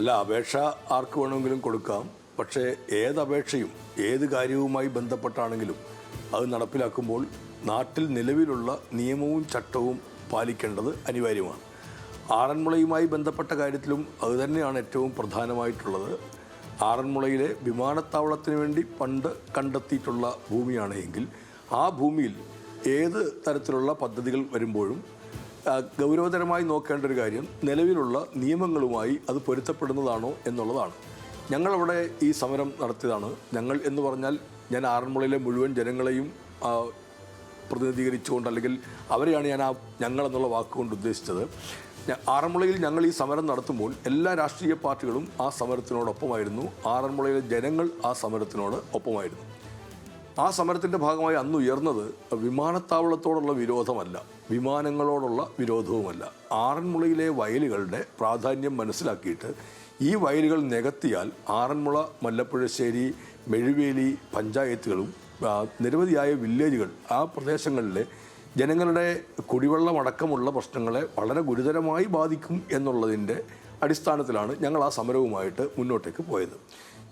അല്ല അപേക്ഷ ആർക്ക് വേണമെങ്കിലും കൊടുക്കാം. പക്ഷേ ഏത് ഏത് കാര്യവുമായി ബന്ധപ്പെട്ടാണെങ്കിലും അത് നടപ്പിലാക്കുമ്പോൾ നാട്ടിൽ നിലവിലുള്ള നിയമവും ചട്ടവും പാലിക്കേണ്ടത് അനിവാര്യമാണ്. ആറന്മുളയുമായി ബന്ധപ്പെട്ട കാര്യത്തിലും അതുതന്നെയാണ് ഏറ്റവും പ്രധാനമായിട്ടുള്ളത്. ആറന്മുളയിലെ വിമാനത്താവളത്തിന് വേണ്ടി പണ്ട് കണ്ടെത്തിയിട്ടുള്ള ഭൂമിയാണ് എങ്കിൽ ആ ഭൂമിയിൽ ഏത് തരത്തിലുള്ള പദ്ധതികൾ വരുമ്പോഴും ഗൗരവതരമായി നോക്കേണ്ട ഒരു കാര്യം നിലവിലുള്ള നിയമങ്ങളുമായി അത് പൊരുത്തപ്പെടുന്നതാണോ എന്നുള്ളതാണ്. ഞങ്ങളവിടെ ഈ സമരം നടത്തിയതാണ്. ഞങ്ങൾ എന്ന് പറഞ്ഞാൽ ഞാൻ ആറന്മുളയിലെ മുഴുവൻ ജനങ്ങളെയും പ്രതിനിധീകരിച്ചുകൊണ്ട് അല്ലെങ്കിൽ അവരെയാണ് ഞാൻ ആ ഞങ്ങൾ എന്നുള്ള വാക്കുകൊണ്ട് ഉദ്ദേശിച്ചത്. ആറന്മുളയിൽ ഞങ്ങൾ ഈ സമരം നടത്തുമ്പോൾ എല്ലാ രാഷ്ട്രീയ പാർട്ടികളും ആ സമരത്തിനോടൊപ്പമായിരുന്നു. ആറന്മുളയിലെ ജനങ്ങൾ ആ സമരത്തിനോട് ഒപ്പമായിരുന്നു. ആ സമരത്തിന്റെ ഭാഗമായി അന്ന് ഉയർന്നത് വിമാനത്താവളത്തോടുള്ള വിരോധമല്ല വിമാനങ്ങളോടുള്ള വിരോധവുമല്ല. ആറന്മുളയിലെ വയലുകളുടെ പ്രാധാന്യം മനസ്സിലാക്കിയിട്ട് ഈ വയലുകൾ നികത്തിയാൽ ആറന്മുള മല്ലപ്പുഴശ്ശേരി മെഴുവേലി പഞ്ചായത്തുകളും നിരവധിയായ വില്ലേജുകൾ ആ പ്രദേശങ്ങളിലെ ജനങ്ങളുടെ കുടിവെള്ളമടക്കമുള്ള പ്രശ്നങ്ങളെ വളരെ ഗുരുതരമായി ബാധിക്കും എന്നുള്ളതിന്റെ അടിസ്ഥാനത്തിലാണ് ഞങ്ങൾ ആ സമരവുമായിട്ട് മുന്നോട്ടേക്ക് പോയത്.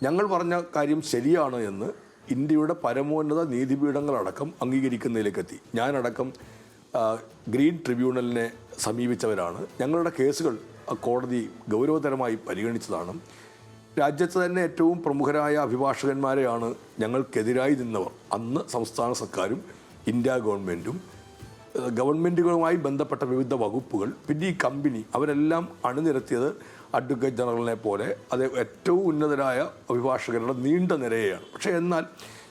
ഞങ്ങൾ പറഞ്ഞ കാര്യം ശരിയാണ് എന്ന് ഇന്ത്യയുടെ പരമോന്നത നീതിപീഠങ്ങളടക്കം അംഗീകരിക്കുന്നതിലേക്കെത്തി. ഞാനടക്കം ഗ്രീൻ ട്രിബ്യൂണലിനെ സമീപിച്ചവരാണ്. ഞങ്ങളുടെ കേസുകൾ കോടതി ഗൗരവതരമായി പരിഗണിച്ചതാണ്. രാജ്യത്ത് തന്നെ ഏറ്റവും പ്രമുഖരായ അഭിഭാഷകന്മാരെയാണ് ഞങ്ങൾക്കെതിരായി നിന്നവർ. അന്ന് സംസ്ഥാന സർക്കാരും ഇന്ത്യ ഗവൺമെന്റും ഗവൺമെന്റുകളുമായി ബന്ധപ്പെട്ട വിവിധ വകുപ്പുകൾ പിന്നെ ഈ കമ്പനി അവരെല്ലാം അണിനിരത്തിയത് അഡ്വക്കേറ്റ് ജനറലിനെ പോലെ അത് ഏറ്റവും ഉന്നതരായ അഭിഭാഷകരുടെ നീണ്ട നിരയാണ്. പക്ഷേ എന്നാൽ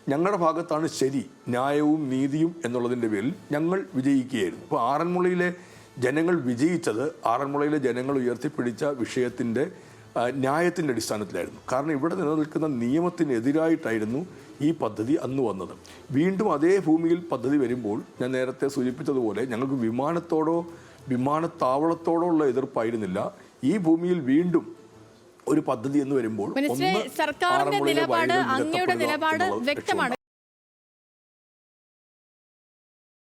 ഞങ്ങളുടെ ഭാഗത്താണ് ശരി ന്യായവും നീതിയും എന്നുള്ളതിന്റെ പേരിൽ ഞങ്ങൾ വിജയിക്കുകയായിരുന്നു. ഇപ്പോൾ ആറന്മുളയിലെ ജനങ്ങൾ വിജയിച്ചത് ആറന്മുളയിലെ ജനങ്ങൾ ഉയർത്തിപ്പിടിച്ച വിഷയത്തിന്റെ ന്യായത്തിന്റെ അടിസ്ഥാനത്തിലായിരുന്നു. കാരണം ഇവിടെ നിലനിൽക്കുന്ന നിയമത്തിനെതിരായിട്ടായിരുന്നു ഈ പദ്ധതി അന്ന് വന്നത്. വീണ്ടും അതേ ഭൂമിയിൽ പദ്ധതി വരുമ്പോൾ ഞാൻ നേരത്തെ സൂചിപ്പിച്ചതുപോലെ ഞങ്ങൾക്ക് വിമാനത്തോടോ വിമാനത്താവളത്തോടോ ഉള്ള എതിർപ്പായിരുന്നില്ല. ഈ ഭൂമിയിൽ വീണ്ടും ഒരു പദ്ധതി എന്ന് വരുമ്പോൾ സർക്കാരിന്റെ നിലപാട് അങ്ങയുടെ നിലപാട് വ്യക്തമാണ്.